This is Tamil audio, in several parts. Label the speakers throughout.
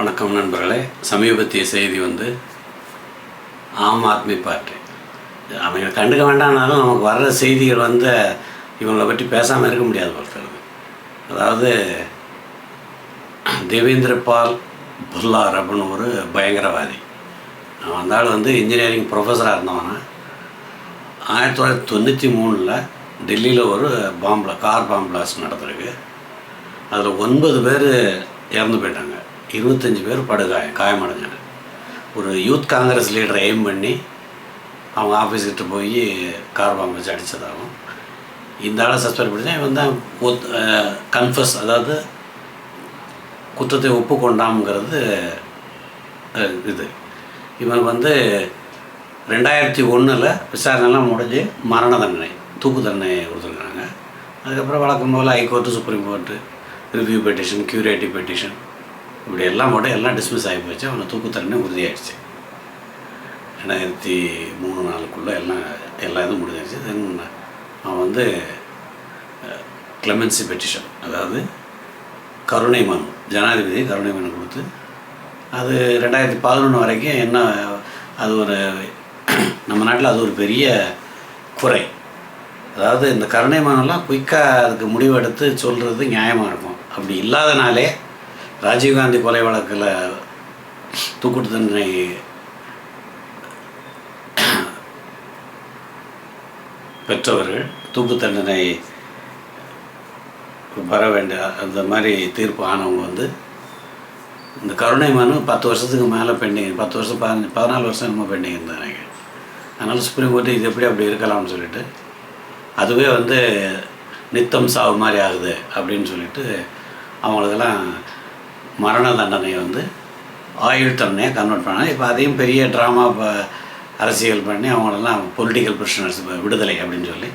Speaker 1: வணக்கம் நண்பர்களே. சமீபத்திய செய்தி வந்து ஆம் ஆத்மி பார்ட்டி. அவங்க கண்டுக்க வேண்டாம்னாலும் நமக்கு வர்ற செய்திகள் வந்து இவங்களை பற்றி பேசாமல் இருக்க முடியாது ஒருத்தருக்கு அதாவது தேவேந்திர பால் புல்லார் அப்படின்னு ஒரு பயங்கரவாதி. அவன் அந்த ஆள் வந்து இன்ஜினியரிங் ப்ரொஃபஸராக இருந்தவனா. ஆயிரத்தி தொள்ளாயிரத்தி தொண்ணூற்றி மூணில் டெல்லியில் ஒரு பாம்பில் கார் பாம்பிளாஸ் நடந்திருக்கு. அதில் ஒன்பது பேர் இறந்து போயிட்டாங்க. இருபத்தஞ்சி பேர் படுகாயம் காயமடைஞ்சாங்க. ஒரு யூத் காங்கிரஸ் லீடரை எய்ம் பண்ணி அவங்க ஆஃபீஸ்கிட்ட போய் கார் பாம்பு வச்சு அடித்ததாகும் இந்த ஆளை சஸ்பெண்ட் பண்ணி இவன் தான் கன்ஃபஸ் அதாவது குற்றத்தை ஒப்புக்கொண்டாம்ங்கிறது இது. இவன் வந்து ரெண்டாயிரத்தி ஒன்றில் விசாரணைலாம் முடிஞ்சு மரண தண்டனை தூக்கு தண்டனை கொடுத்துருக்காங்க. அதுக்கப்புறம் வழக்கம் போல் high court supreme court review petition curative petition இப்படி எல்லாம் போட்டு எல்லாம் டிஸ்மிஸ் ஆகி போச்சு. அவனை தூக்கு உறுதியாகிடுச்சு ரெண்டாயிரத்தி மூணு நாளுக்குள்ளே எல்லாம் எல்லா இதுவும் முடிஞ்சிருச்சு. தென் அவன் வந்து கிளமென்சி பெட்டிஷன் அதாவது கருணை மனு ஜனாதிபதி கருணை மனு கொடுத்து அது ரெண்டாயிரத்தி பதினொன்று வரைக்கும் என்ன அது ஒரு நம்ம நாட்டில் அது ஒரு பெரிய குறை. அதாவது இந்த கருணை மனுலாம் குயிக்காக அதுக்கு முடிவெடுத்து சொல்கிறது நியாயமாக இருக்கும். அப்படி இல்லாதனாலே ராஜீவ்காந்தி கொலை வழக்கில் தூக்குட்டு தண்டனை பெற்றவர்கள் தூக்கு தண்டனை வர வேண்டிய அந்த மாதிரி தீர்ப்பு ஆனவங்க வந்து இந்த கருணை மனு பத்து வருஷத்துக்கு மேலே பெண்டிங் பத்து வருஷம் பதினஞ்சு பதினாலு வருஷம் நம்ம பெண்டிங் இருந்தாங்க. அதனால் சுப்ரீம் கோர்ட்டு இது எப்படி அப்படி இருக்கலாம்னு சொல்லிட்டு அதுவே வந்து நித்தம் சாவு மாதிரி ஆகுது அப்படின்னு சொல்லிட்டு அவங்களுக்கெல்லாம் மரண தண்டனையை வந்து ஆயுள் தண்டனையாக கன்வெர்ட் பண்ணாங்க. இப்போ அதையும் பெரிய ட்ராமா இப்போ அரசியல் பண்ணி அவங்களெல்லாம் பொலிட்டிக்கல் பிரிஷனர்ஸ் விடுதலை அப்படின்னு சொல்லி.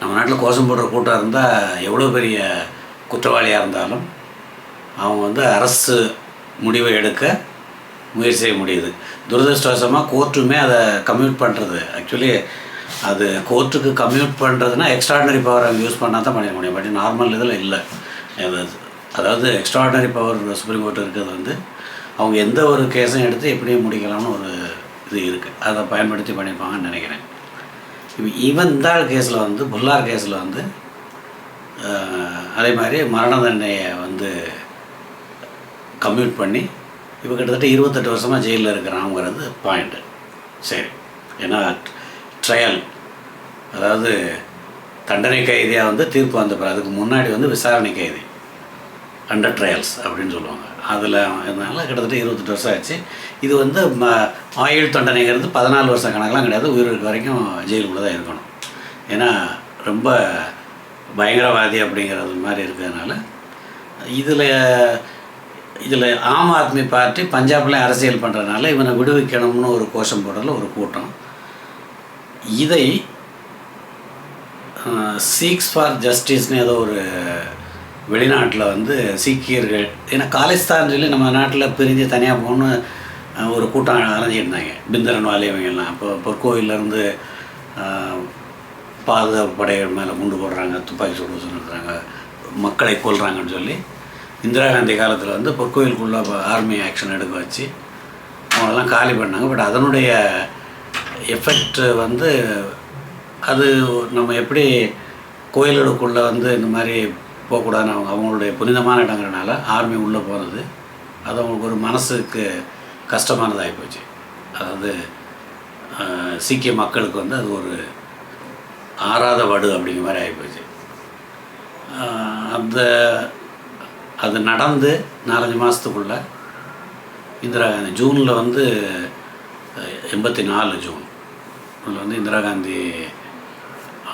Speaker 1: நம்ம நாட்டில் கோஷம் போடுற கூட்டம் இருந்தால் எவ்வளோ பெரிய குற்றவாளியாக இருந்தாலும் அவங்க வந்து அரசு முடிவை எடுக்க முயற்சி செய்ய முடியுது. துரதிருஷ்டவசமாக கோர்ட்டுமே அதை கம்யூட் பண்ணுறது ஆக்சுவலி அது கோர்ட்டுக்கு கம்யூட் பண்ணுறதுனா எக்ஸ்ட்ராடினரி பவர் அவங்க யூஸ் பண்ணால் தான் பண்ணிட முடியும். பட் நார்மல் இதில் இல்லை. அது- அதாவது எக்ஸ்ட்ராடனரி பவர் சுப்ரீம் கோர்ட் இருக்கிறது வந்து அவங்க எந்த ஒரு கேஸும் எடுத்து எப்படியும் முடிக்கலாம்னு ஒரு இது இருக்குது அதை பயன்படுத்தி பண்ணியிருப்பாங்கன்னு நினைக்கிறேன். இப்போ ஈவன் இந்த கேஸில் வந்து புல்லார் கேஸில் வந்து அதே மாதிரி மரண தண்டனையை வந்து கம்யூட் பண்ணி இப்போ கிட்டத்தட்ட இருபத்தெட்டு வருஷமாக ஜெயிலில் இருக்கிறாங்கிறது பாயிண்ட்டு சரி. ஏன்னா ட்ரையல் அதாவது தண்டனை கைதியாக வந்து தீர்ப்பு வந்த பிறகு அதுக்கு முன்னாடி வந்து விசாரணை கைதி. அண்டர் ட்ரையல்ஸ் அப்படின்னு சொல்லுவாங்க. அதில் அதனால் கிட்டத்தட்ட இருபத்தெட்டு வருஷம் ஆச்சு. இது வந்து ம ஆயுள் தண்டனைங்கிறது பதினாலு வருஷம் கணக்கெலாம் கிடையாது. உயிர் இருக்க வரைக்கும் ஜெயிலுக்குள்ளே தான் இருக்கணும். ஏன்னா ரொம்ப பயங்கரவாதி அப்படிங்கிறது மாதிரி இருக்கிறதுனால இதில் இதில் ஆம் ஆத்மி பார்ட்டி பஞ்சாப்லேயும் அரசியல் பண்ணுறதுனால இவனை விடுவிக்கணும்னு ஒரு கோஷம் போடுறதுல ஒரு கூட்டம். இதை சீக்ஸ் ஃபார் ஜஸ்டிஸ்னு ஏதோ ஒரு வெளிநாட்டில் வந்து சீக்கியர்கள். ஏன்னா காலிஸ்தான் சொல்லி நம்ம நாட்டில் பிரிஞ்சு தனியாக போகணும்னு ஒரு கூட்டம் அலைஞ்சிருந்தாங்க இருந்தாங்க. பிந்தரன் வாலி இவங்கெல்லாம் இப்போ பொற்கோவிலேருந்து பாதுகாப்பு படைகள் மேலே குண்டு போடுறாங்க துப்பாக்கி சுடு சொல்லுறாங்க மக்களை கொள்கிறாங்கன்னு சொல்லி இந்திரா காந்தி காலத்தில் வந்து பொற்கோயிலுக்குள்ளே ஆர்மி ஆக்ஷன் எடுக்க வச்சு அவங்களெல்லாம் காலி பண்ணாங்க. பட் அதனுடைய எஃபெக்ட் வந்து அது நம்ம எப்படி கோயில்களுக்குள்ளே வந்து இந்த மாதிரி போகக்கூடாதுன்னு அவங்க அவங்களுடைய புனிதமான இடங்கிறனால ஆர்மி உள்ளே போகிறது அது அவங்களுக்கு ஒரு மனசுக்கு கஷ்டமானதாகி போச்சு. அதாவது சீக்கிய மக்களுக்கு வந்து அது ஒரு ஆறாத வடு அப்படிங்கிற மாதிரி ஆகிப்போச்சு அந்த அது நடந்து நாலஞ்சு மாதத்துக்குள்ள இந்திரா காந்தி ஜூனில் வந்து எண்பத்தி நாலு ஜூன். அதில் வந்து இந்திரா காந்தி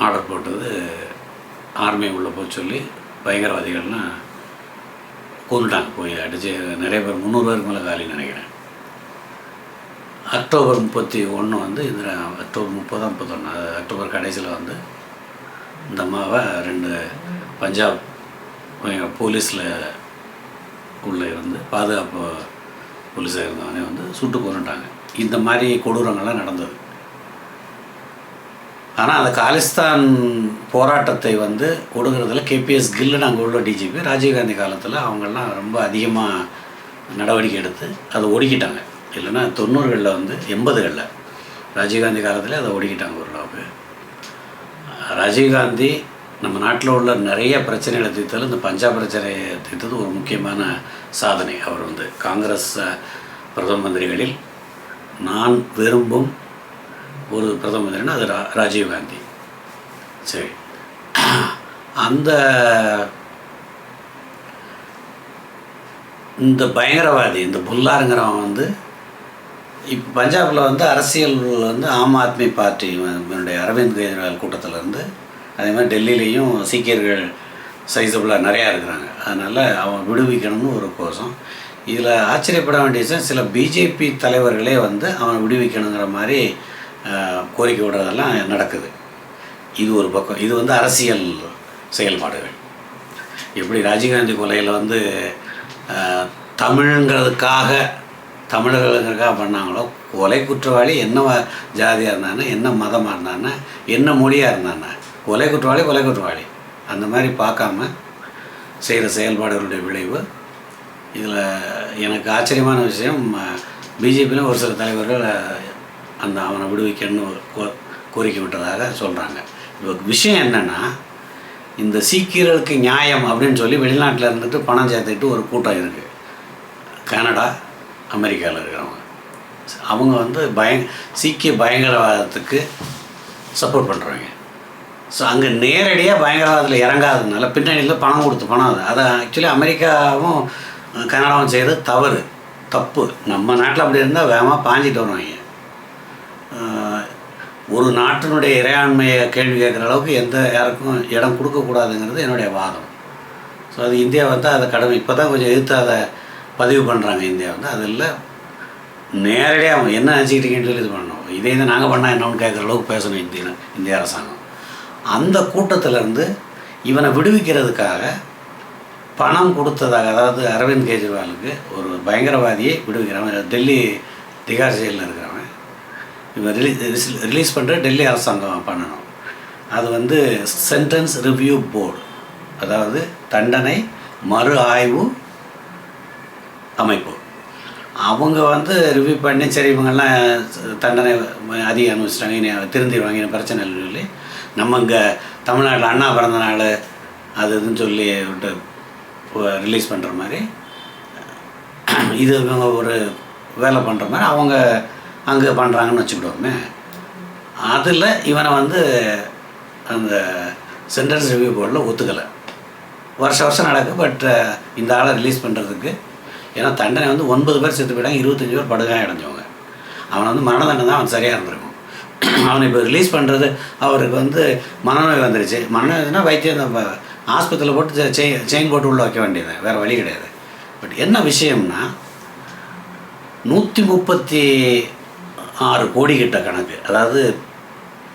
Speaker 1: ஆர்டர் போட்டது ஆர்மி உள்ளே போக சொல்லி பயங்கரவாதிகள்லாம் கொண்டுட்டாங்க போய் அடித்து நிறைய பேர் முந்நூறு பேருக்கு மேலே காலின்னு நினைக்கிறேன். அக்டோபர் முப்பத்தி ஒன்று வந்து இந்த அக்டோபர் முப்பதாம் முப்பத்தொன்று அது அக்டோபர் கடைசியில் வந்து இந்த அம்மாவை ரெண்டு பஞ்சாப் போலீஸில் உள்ளே இருந்து பாதுகாப்பு போலீஸாக இருந்தவனே வந்து சுட்டு கொண்டுட்டாங்க இந்த மாதிரி கொடூரங்கள்லாம் நடந்தது. ஆனால் அந்த காலிஸ்தான் போராட்டத்தை வந்து கொடுக்கறதுல கேபிஎஸ் கில்லுன்னு அங்கே உள்ள டிஜிபி ராஜீவ்காந்தி காலத்தில் அவங்கெல்லாம் ரொம்ப அதிகமாக நடவடிக்கை எடுத்து அதை ஒடுக்கிட்டாங்க. இல்லைன்னா தொண்ணூறுகளில் வந்து எண்பதுகளில் ராஜீவ்காந்தி காலத்தில் அதை ஒடுக்கிட்டாங்க ஓரளவுக்கு ராஜீவ்காந்தி நம்ம நாட்டில் உள்ள நிறைய பிரச்சனைகளை தீர்த்தாலும் இந்த பஞ்சாப் பிரச்சனையை தீர்த்தது ஒரு முக்கியமான சாதனை. அவர் வந்து காங்கிரஸ் பிரதம மந்திரிகளில் நான் விரும்பும் ஒரு பிரதம மந்திரினா அது ரா ராஜீவ்காந்தி சரி. அந்த இந்த பயங்கரவாதி இந்த புல்லாருங்கிறவன் வந்து இப்போ பஞ்சாபில் வந்து அரசியல் வந்து ஆம் ஆத்மி பார்ட்டி என்னுடைய அரவிந்த் கெஜ்ரிவால் கூட்டத்தில் இருந்து அதே மாதிரி டெல்லியிலையும் சீக்கியர்கள் சைஸபிளாக நிறையா இருக்கிறாங்க. அதனால் அவன் விடுவிக்கணும்னு ஒரு கோஷம். இதில் ஆச்சரியப்பட வேண்டிய சில பிஜேபி தலைவர்களே வந்து அவனை விடுவிக்கணுங்கிற மாதிரி கோரிக்கை விடுறதெல்லாம் நடக்குது. இது ஒரு பக்கம். இது வந்து அரசியல் செயல்பாடுகள். எப்படி ராஜீவ்காந்தி கொலையில் வந்து தமிழுங்கிறதுக்காக தமிழ்ங்கிறதுக்காக தமிழர்களுக்காக பண்ணாங்களோ கொலை குற்றவாளி என்ன ஜாதியாக இருந்தானே என்ன மதமாக இருந்தானே என்ன மொழியாக இருந்தானே கொலை குற்றவாளி கொலை குற்றவாளி. அந்த மாதிரி பார்க்காம செய்கிற செயல்பாடுகளுடைய விளைவு. இதில் எனக்கு ஆச்சரியமான விஷயம் பிஜேபியில் ஒரு சில தலைவர்கள் அந்த அவனை விடுவிக்கணும்னு கோ- கோரிக்கை விட்டதாக சொல்கிறாங்க இப்போ விஷயம் என்னென்னா இந்த சீக்கியர்களுக்கு நியாயம் அப்படின்னு சொல்லி வெளிநாட்டில் இருந்துட்டு பணம் சேர்த்துக்கிட்டு ஒரு கூட்டம் இருக்குது கனடா அமெரிக்காவில் இருக்கிறவங்க. அவங்க வந்து பய சீக்கிய பயங்கரவாதத்துக்கு சப்போர்ட் பண்ணுறாங்க ஸோ அங்கே நேரடியாக பயங்கரவாதத்தில் இறங்காததுனால பின்னணியில் பணம் கொடுத்து பணம் அது அதை ஆக்சுவலி அமெரிக்காவும் கனடாவும் செய்கிறது தவறு. தப்பு. நம்ம நாட்டில் அப்படி இருந்தால் வேகமாக பாஞ்சிட்டு வருவாங்க. ஒரு நாட்டினுடைய இறையாண்மையை கேள்வி கேட்குற அளவுக்கு எந்த யாருக்கும் இடம் கொடுக்கக்கூடாதுங்கிறது என்னுடைய வாதம். ஸோ அது இந்தியா வந்து அதை கடமை இப்போ தான் கொஞ்சம் எதிர்த்து அதை பதிவு பண்ணுறாங்க இந்தியா வந்து. அது இல்லை நேரடியாக அவங்க என்ன நினச்சிக்கிட்டீங்கன்னு சொல்லி இது பண்ணணும். இதே இதை நாங்கள் பண்ணால் என்னன்னு கேட்குற அளவுக்கு பேசணும் இந்திய இந்திய அரசாங்கம். அந்த கூட்டத்திலேருந்து இவனை விடுவிக்கிறதுக்காக பணம் கொடுத்ததாக அதாவது அரவிந்த் கெஜ்ரிவாலுக்கு ஒரு பயங்கரவாதியை விடுவிக்கிறவன் டெல்லி திகார் ஜெயிலில் இருக்கிறவன். இவன் ரிலீஸ் ரிலீஸ் பண்ணுற டெல்லி அரசாங்கம் பண்ணணும். அது வந்து சென்டென்ஸ் ரிவ்யூ போர்டு அதாவது தண்டனை மறு ஆய்வு அமைப்பு. அவங்க வந்து ரிவ்யூ பண்ணி சரி இவங்கெல்லாம் தண்டனை அதிகம் அனுபவிச்சிட்டாங்க இனி திருந்திடுவாங்க இனி பிரச்சனை இல்லைன்னு சொல்லி நம்ம இங்கே தமிழ்நாட்டில் அண்ணா பிறந்த நாள் அது இதுன்னு சொல்லி விட்டு ரிலீஸ் பண்ணுற மாதிரி இது இவங்க ஒரு வேலை பண்ணுற மாதிரி அவங்க அங்கே பண்ணுறாங்கன்னு வச்சுக்கிட்டோமே. அதில் இவனை வந்து அந்த சென்டென்ஸ் ரிவ்யூ போர்டில் ஒத்துக்கலை. வருஷ வருஷம் நடக்கு பட் இந்த ஆளை ரிலீஸ் பண்ணுறதுக்கு ஏன்னா தண்டனை வந்து ஒன்பது பேர் செத்து போயிட்டாங்க இருபத்தஞ்சி பேர் படுகாயம் அடைஞ்சவங்க. அவனை வந்து மரண தண்டனை தான் அவன் சரியாக இருந்திருக்கும். அவனை இப்போ ரிலீஸ் பண்ணுறது அவருக்கு வந்து மனநோய் வந்துருச்சு. மனநோய்னா வைத்தியம் ஆஸ்பத்திரியில் போட்டு செயின் செயின் போட்டு உள்ள வைக்க வேண்டியது வேறு வழி கிடையாது. பட் என்ன விஷயம்னா நூற்றி முப்பத்தி ஆறு கோடி கிட்ட கணக்கு. அதாவது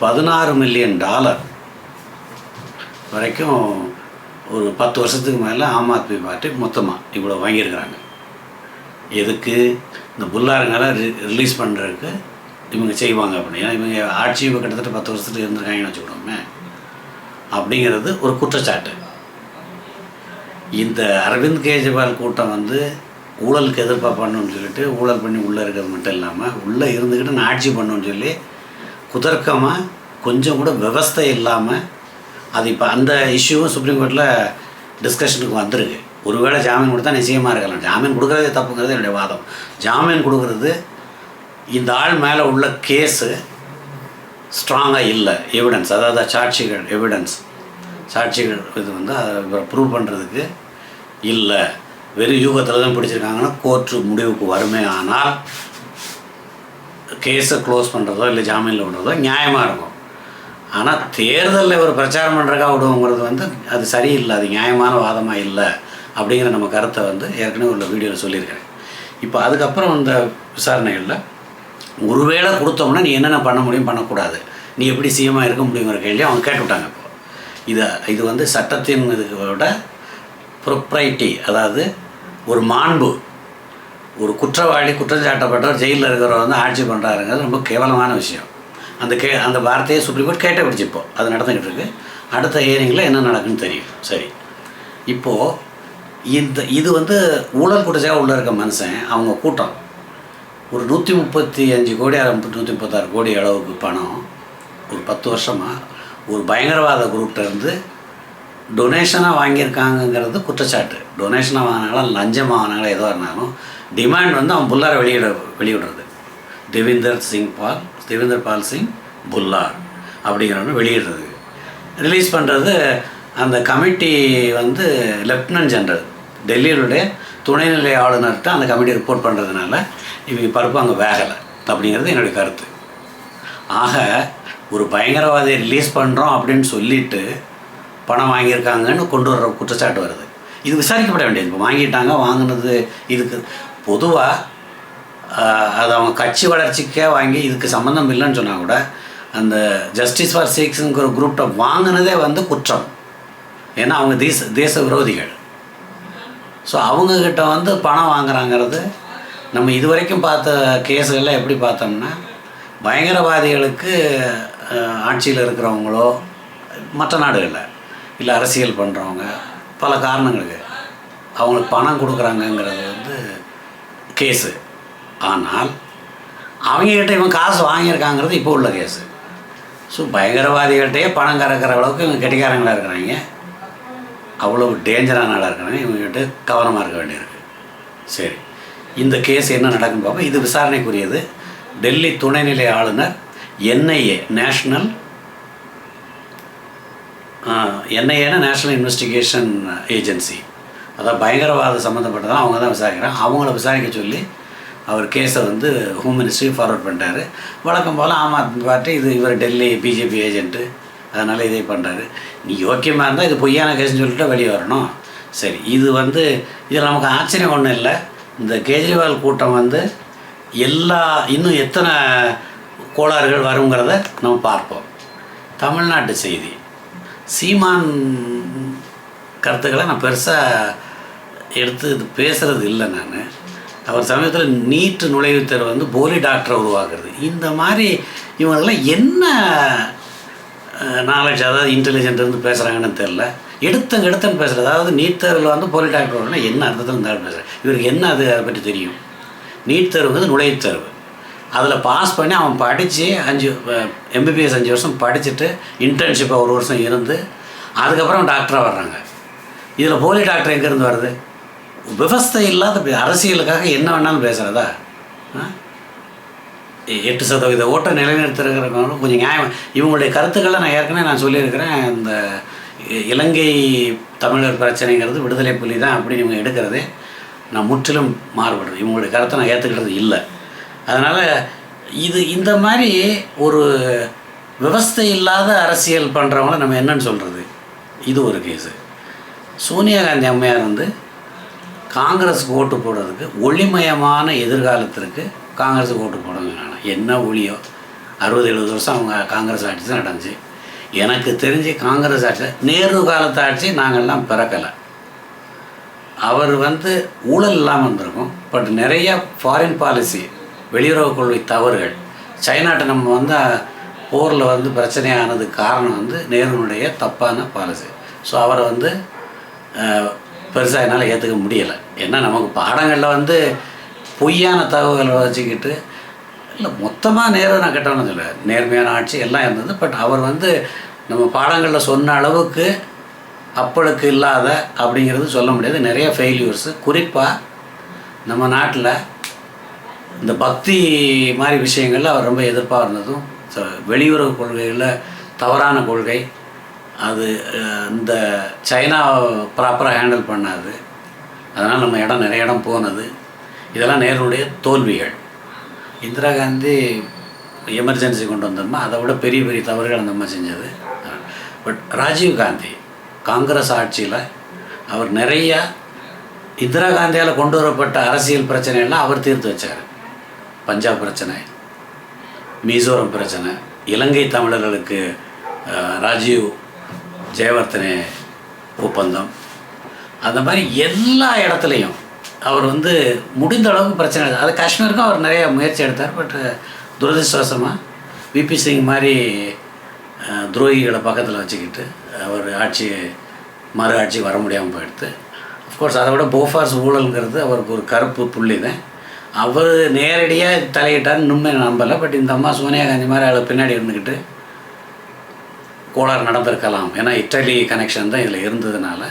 Speaker 1: பதினாறு மில்லியன் டாலர் வரைக்கும் ஒரு பத்து வருஷத்துக்கு மேலே ஆம் ஆத்மி பார்ட்டி மொத்தமாக இவ்வளோ வாங்கியிருக்கிறாங்க. எதுக்கு? இந்த புல்லாரங்களை ரிலீஸ் பண்ணுறதுக்கு இவங்க செய்வாங்க அப்படின்னா. இவங்க ஆட்சி இப்போ கிட்டத்தட்ட பத்து வருஷத்துக்கு இருந்திருக்காங்கன்னு வச்சுக்கிட்டோமே அப்படிங்கிறது ஒரு குற்றச்சாட்டு. இந்த அரவிந்த் கெஜ்ரிவால் கூட்டம் வந்து ஊழலுக்கு எதிர்ப்பாக பண்ணணும்னு சொல்லிட்டு ஊழல் பண்ணி உள்ளே இருக்கிறது மட்டும் இல்லாமல் உள்ளே இருந்துக்கிட்டு நான் ஆட்சி பண்ணணும்னு சொல்லி குதர்க்கமாக கொஞ்சம் கூட விவஸ்தை இல்லாமல் அது இப்போ அந்த இஷ்யூவும் சுப்ரீம் கோர்ட்டில் டிஸ்கஷனுக்கு வந்திருக்கு. ஒருவேளை ஜாமீன் கொடுத்தா நிச்சயமாக இருக்கலாம். ஜாமீன் கொடுக்குறதே தப்புங்கிறது என்னுடைய வாதம். ஜாமீன் கொடுக்குறது இந்த ஆள் மேலே உள்ள கேஸு ஸ்ட்ராங்காக இல்லை. எவிடன்ஸ் அதாவது சாட்சிகள் எவிடன்ஸ் சாட்சிகள் இது வந்து அதை ப்ரூவ் பண்ணுறதுக்கு இல்லை. வெறும் யூகத்தில் தான் பிடிச்சிருக்காங்கன்னா கோர்ட்டு முடிவுக்கு வருமே ஆனால் கேஸை க்ளோஸ் பண்ணுறதோ இல்லை ஜாமீனில் விடுறதோ நியாயமாக இருக்கும். ஆனால் தேர்தலில் ஒரு பிரச்சாரம் பண்ணுறக்கா விடுவோங்கிறது வந்து அது சரியில்லை அது நியாயமான வாதமாக இல்லை அப்படிங்கிற நம்ம கருத்தை வந்து ஏற்கனவே உள்ள வீடியோவில் சொல்லியிருக்கிறேன். இப்போ அதுக்கப்புறம் இந்த விசாரணைகளில் ஒருவேளை கொடுத்தோம்னா நீ என்னென்ன பண்ண முடியும் பண்ணக்கூடாது. நீ எப்படி சிஎமாக இருக்க முடியுங்கிற கேள்வி அவங்க கேட்டுவிட்டாங்க இப்போ. இது இது வந்து சட்டத்தின் விட ப்ரொப்ரைட்டி அதாவது ஒரு மாண்பு ஒரு குற்றவாளி குற்றஞ்சாட்டப்பட்டவர் ஜெயிலில் இருக்கிறவர் வந்து ஆட்சி பண்ணுறாருங்கிறது ரொம்ப கேவலமான விஷயம். அந்த கே அந்த வார்த்தையை சுப்ரீம் கோர்ட் கேட்ட பிடிச்சி இப்போ அது நடந்துக்கிட்டு இருக்கு. அடுத்த ஹியரிங்கில் என்ன நடக்குன்னு தெரியும். சரி. இப்போது இந்த இது வந்து ஊழல் குற்றச்சாக உள்ளே இருக்க மனுஷன் அவங்க கூட்டம். ஒரு நூற்றி முப்பத்தி அஞ்சு கோடி நூற்றி முப்பத்தாறு கோடி அளவுக்கு பணம். ஒரு பத்து வருஷமாக ஒரு பயங்கரவாத குரூப்டருந்து டொனேஷனாக வாங்கியிருக்காங்கங்கிறது குற்றச்சாட்டு. டொனேஷனாக வாங்கினாலும் லஞ்சம் வாங்கினாலும் எதுவாக இருந்தாலும் டிமாண்ட் வந்து அவன் புல்லாரை வெளியிட வெளியிடுறது. தேவிந்தர் சிங் பால் தேவிந்தர் பால் சிங் புல்லார் அப்படிங்கிறவங்க வெளியிடுறது. ரிலீஸ் பண்ணுறது அந்த கமிட்டி வந்து லெஃப்டினன்ட் ஜெனரல் டெல்லியினுடைய துணைநிலை ஆளுநர்கிட்ட அந்த கமிட்டி ரிப்போர்ட் பண்ணுறதுனால இவங்க பருப்பு அங்கே வேகலை. அப்படிங்கிறது என்னுடைய கருத்து. ஆக ஒரு பயங்கரவாதியை ரிலீஸ் பண்ணுறோம் அப்படின்னு சொல்லிட்டு பணம் வாங்கியிருக்காங்கன்னு கொண்டு வர்ற குற்றச்சாட்டு வருது. இது விசாரிக்கப்பட வேண்டியது. இப்போ வாங்கிட்டாங்க வாங்கினது இதுக்கு. பொதுவாக அது அவங்க கட்சி வளர்ச்சிக்கே வாங்கி இதுக்கு சம்மந்தம் இல்லைன்னு சொன்னால் கூட அந்த ஜஸ்டிஸ் ஃபார் சிக்ஸுங்கிற குரூப்ட வாங்கினதே வந்து குற்றம். ஏன்னா அவங்க தேச தேச விரோதிகள். ஸோ அவங்கக்கிட்ட வந்து பணம் வாங்குறாங்கிறது நம்ம இதுவரைக்கும் பார்த்த கேஸுகள்லாம் எப்படி பார்த்தோம்னா பயங்கரவாதிகளுக்கு ஆட்சியில் இருக்கிறவங்களோ மற்ற நாடுகளில். இல்லை அரசியல் பண்ணுறவங்க பல காரணங்களுக்கு அவங்களுக்கு பணம் கொடுக்குறாங்கங்கிறது வந்து கேஸு. ஆனால் அவங்கக்கிட்ட இவன் காசு வாங்கியிருக்காங்கிறது இப்போ உள்ள கேஸு. ஸோ பயங்கரவாதிகள்கிட்டயே பணம் கறக்கிற அளவுக்கு இவங்க கெட்டிக்காரங்களாக இருக்கிறாங்க. அவ்வளோ டேஞ்சரானாலாக இருக்கிறாங்க. இவங்ககிட்ட கவனமாக இருக்க வேண்டியிருக்கு. சரி. இந்த கேஸ் என்ன நடக்குன்னு பார்ப்போம் இது விசாரணைக்குரியது. டெல்லி துணைநிலை ஆளுநர் என்ஐஏ நேஷ்னல் என்ஐஏனா நேஷ்னல் இன்வெஸ்டிகேஷன் ஏஜென்சி அதாவது பயங்கரவாத சம்மந்தப்பட்டதான் அவங்க தான் விசாரிக்கிறாங்க. அவங்கள விசாரிக்க சொல்லி அவர் கேஸை வந்து ஹோம் மினிஸ்ட்ரி ஃபார்வர்ட் பண்ணிட்டாரு. வழக்கம் போல் ஆம் ஆத்மி பார்ட்டி இது இவர் டெல்லி பிஜேபி ஏஜென்ட்டு அதனால் இதே பண்ணுறாரு நீ யோக்கியமாக இருந்தால் இது பொய்யான கேஸ்ன்னு சொல்லிட்டு வெளியே வரணும். சரி இது வந்து இதில் நமக்கு ஆச்சரியம் ஒன்றும் இல்லை. இந்த கேஜ்ரிவால் கூட்டம் வந்து எல்லா இன்னும் எத்தனை கோளாறுகள் வருங்கிறத நம்ம பார்ப்போம். தமிழ்நாட்டு செய்தி. சீமான் கருத்துக்களை நான் பெருசாக எடுத்து இது பேசுகிறது இல்லை நான். அவர் சமயத்தில் நீட்டு நுழைவுத் தேர்வு வந்து போலி டாக்டரை உருவாக்குறது. இந்த மாதிரி இவங்கெல்லாம் என்ன நாலேஜ் அதாவது இன்டெலிஜென்ட் இருந்து பேசுகிறாங்கன்னு தெரில எடுத்தங்க எடுத்தங்க பேசுகிறது அதாவது நீட் தேர்வில் வந்து போலி டாக்டர் வரணும்னா என்ன அர்த்தத்தில் இருந்தாலும் பேசுகிறேன் இவருக்கு என்ன அது அதை பற்றி தெரியும்? நீட் தேர்வு வந்து நுழைவுத் தேர்வு. அதில் பாஸ் பண்ணி அவன் படித்து அஞ்சு எம்பிபிஎஸ் அஞ்சு வருஷம் படிச்சுட்டு இன்டர்ன்ஷிப்பை ஒரு வருஷம் இருந்து அதுக்கப்புறம் டாக்டராக வர்றாங்க. இதில் போலி டாக்டர் எங்கேருந்து வருது? விவஸ்தை இல்லாத அரசியலுக்காக என்ன வேணாலும் பேசுகிறதா எட்டு சதவீத ஓட்டை நிலைநிறுத்திருக்கிறவங்களும் கொஞ்சம் நியாயம். இவங்களுடைய கருத்துக்களை நான் ஏற்கனவே நான் சொல்லியிருக்கிறேன். இந்த இலங்கை தமிழர் பிரச்சனைங்கிறது விடுதலை புலி தான் அப்படின்னு இவங்க எடுக்கிறதே. நான் முற்றிலும் மாறுபடுறது இவங்களுடைய கருத்தை நான் ஏற்றுக்கிறது இல்லை. அதனால் இது இந்த மாதிரி ஒரு விவஸ்தை இல்லாத அரசியல் பண்ணுறவங்கள நம்ம என்னன்னு சொல்கிறது இது ஒரு கேஸு. சோனியா காந்தி அம்மையார் வந்து காங்கிரஸுக்கு ஓட்டு போடுறதுக்கு ஒளிமயமான எதிர்காலத்திற்கு காங்கிரஸுக்கு ஓட்டு போடுங்க நான் என்ன ஒளியோ? அறுபது எழுபது வருஷம் அவங்க காங்கிரஸ் ஆட்சி தான் நடந்துச்சு. எனக்கு தெரிஞ்சு காங்கிரஸ் ஆட்சி நேரு காலத்து ஆட்சி நாங்கள்லாம் பிறக்கலை. அவர் வந்து ஊழல் இல்லாமல் இருந்திருக்கும். பட் நிறைய ஃபாரின் பாலிசி வெளியுறவு கொள்கை தவறுகள். சைனாட்ட நம்ம வந்து போரில் வந்து பிரச்சனையானதுக்கு காரணம் வந்து நேருனுடைய தப்பான பாலிசி ஸோ அவரை வந்து பெருசாக என்னால் ஏற்றுக்க முடியலை. ஏன்னா நமக்கு பாடங்களில் வந்து பொய்யான தகவல்களை வச்சுக்கிட்டு இல்லை மொத்தமாக நேரு நான் கெட்டவனு சொல்ல நேர்மையான ஆட்சி எல்லாம் இருந்தது. பட் அவர் வந்து நம்ம பாடங்களில் சொன்ன அளவுக்கு அப்பளுக்கு இல்லாத அப்படிங்கிறது சொல்ல முடியாது. நிறைய ஃபெயில்யூர்ஸு குறிப்பாக நம்ம நாட்டில் இந்த பக்தி மாதிரி விஷயங்களில் அவர் ரொம்ப எதிர்ப்பாக இருந்ததும் வெளியுறவு கொள்கைகளில் தவறான கொள்கை. அது இந்த சைனா ப்ராப்பராக ஹேண்டில் பண்ணாது. அதனால் நம்ம இடம் நிறைய இடம் போனது. இதெல்லாம் நேருடைய தோல்விகள். இந்திரா காந்தி எமர்ஜென்சி கொண்டு வந்தோம்னா அதை விட பெரிய பெரிய தவறுகள் அந்த அம்மா செஞ்சது. பட் ராஜீவ் காந்தி காங்கிரஸ் ஆட்சியில் அவர் நிறையா இந்திரா காந்தியால் கொண்டு வரப்பட்ட அரசியல் பிரச்சனையெல்லாம் அவர் தீர்த்து வச்சார். பஞ்சாப் பிரச்சனை மிசோரம் பிரச்சனை இலங்கை தமிழர்களுக்கு ராஜீவ் ஜெயவர்த்தனே ஒப்பந்தம். அந்த மாதிரி எல்லா இடத்துலையும் அவர் வந்து முடிந்த அளவுக்கு பிரச்சனை அது காஷ்மீருக்கும் அவர் நிறைய முயற்சி எடுத்தார் பட் துரதிருஷ்டவசமாக விபி சிங் மாதிரி துரோகிகளை பக்கத்தில் வச்சுக்கிட்டு அவர் ஆட்சி மறு ஆட்சி வர முடியாமல் போயிடுத்து. அஃப்கோர்ஸ் அதை விட போஃபார்ஸ் ஊழல்ங்கிறது அவருக்கு ஒரு கருப்பு புள்ளி தான். அவர் நேரடியாக தலையிட்டார் இன்னுமே நம்பலை. பட் இந்த அம்மா சோனியா காந்தி மாதிரி அவளை பின்னாடி இருந்துக்கிட்டு கோளாறு நடந்திருக்கலாம். ஏன்னா இட்டலி கனெக்ஷன் தான் இதில் இருந்ததுனால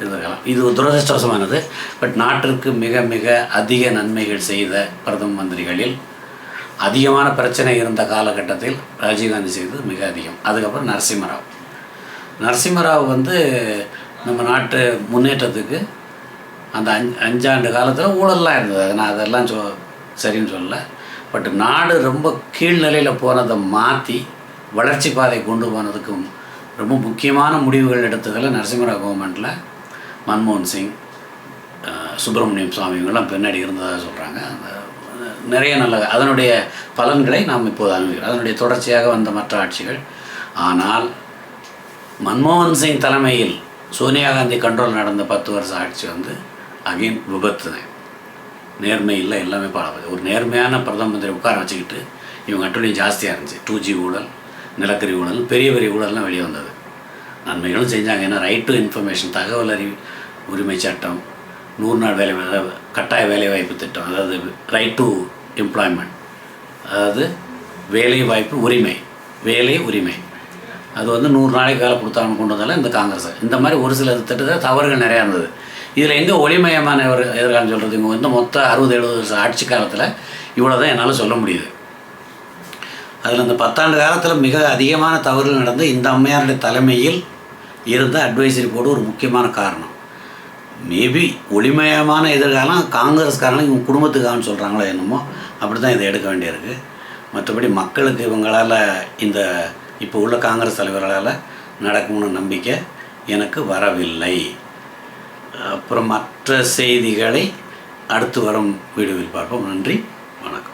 Speaker 1: இருந்திருக்கலாம். இது ஒரு துரதிருஷ்டவசமானது. பட் நாட்டிற்கு மிக மிக அதிக நன்மைகள் செய்த பிரதம மந்திரிகளில் அதிகமான பிரச்சனை இருந்த காலகட்டத்தில் ராஜீவ்காந்தி செய்தது மிக அதிகம். அதுக்கப்புறம் நரசிம்மராவ். நரசிம்மராவ் வந்து நம்ம நாட்டு முன்னேற்றத்துக்கு அந்த அஞ்சு அஞ்சாண்டு காலத்தில் ஊழல்லாம் இருந்தது. நான் அதெல்லாம் சொ சரின்னு சொல்லலை. பட் நாடு ரொம்ப கீழ்நிலையில் போனதை மாற்றி வளர்ச்சி பாதை கொண்டு போனதுக்கும் ரொம்ப முக்கியமான முடிவுகள் எடுத்ததில் நரசிம்மராவ் கவர்மெண்ட்டில் மன்மோகன் சிங் சுப்பிரமணியம் சுவாமி இவங்கெல்லாம் பின்னாடி இருந்ததாக சொல்கிறாங்க அந்த நிறைய நல்ல அதனுடைய பலன்களை நாம் இப்போது அனுபவிக்கிறோம். அதனுடைய தொடர்ச்சியாக வந்த மற்ற ஆட்சிகள். ஆனால் மன்மோகன் சிங் தலைமையில் சோனியா காந்தி கண்ட்ரோல் நடந்த பத்து வருஷம் ஆட்சி வந்து அகெயின் விபத்து தான் நேர்மை இல்லை எல்லாமே பல ஒரு நேர்மையான பிரதம மந்திரி உட்கார வச்சுக்கிட்டு இவங்க அட்டுலையும் ஜாஸ்தியாக இருந்துச்சு. டூ ஜி ஊழல் நிலக்கரி ஊழல் பெரிய பெரிய ஊழல்லாம் வெளியே வந்தது. நன்மைகளும் செஞ்சாங்க. ஏன்னா ரைட் டு இன்ஃபர்மேஷன் தகவல் அறிவு உரிமை சட்டம் நூறு நாள் வேலை கட்டாய வேலைவாய்ப்பு திட்டம் அதாவது ரைட் டு எம்ப்ளாய்மெண்ட் அதாவது வேலை வாய்ப்பு உரிமை வேலை உரிமை. அது வந்து நூறு நாளைக்கு வேலை கொடுத்தாங்க கொண்டு வந்தாலும் இந்த காங்கிரஸ். இந்த மாதிரி ஒரு சில திட்டத்தில் தவறுகள் நிறையா இருந்தது. இதில் எங்கே ஒளிமயமான ஒரு எதிர்காலம் சொல்கிறது இவங்க வந்து மொத்தம் அறுபது எழுபது வருஷம் ஆட்சி காலத்தில் இவ்வளோ தான் என்னால் சொல்ல முடியுது. அதில் இந்த பத்தாண்டு காலத்தில் மிக அதிகமான தவறுகள் நடந்து இந்த அம்மையாருடைய தலைமையில் இருந்த அட்வைசரி போர்டு ஒரு முக்கியமான காரணம். மேபி ஒளிமயமான எதிர்காலம் காங்கிரஸ்காரங்களும் இவங்க குடும்பத்துக்காகனு சொல்கிறாங்களோ என்னமோ அப்படி தான் இதை எடுக்க வேண்டியிருக்கு. மற்றபடி மக்களுக்கு இவங்களால் இந்த இப்போ உள்ள காங்கிரஸ் தலைவர்களால் நடக்கும்னு நம்பிக்கை எனக்கு வரவில்லை. அப்புறம் மற்ற செய்திகளை அடுத்து வரும் வீடியோவில் பார்ப்போம். நன்றி வணக்கம்.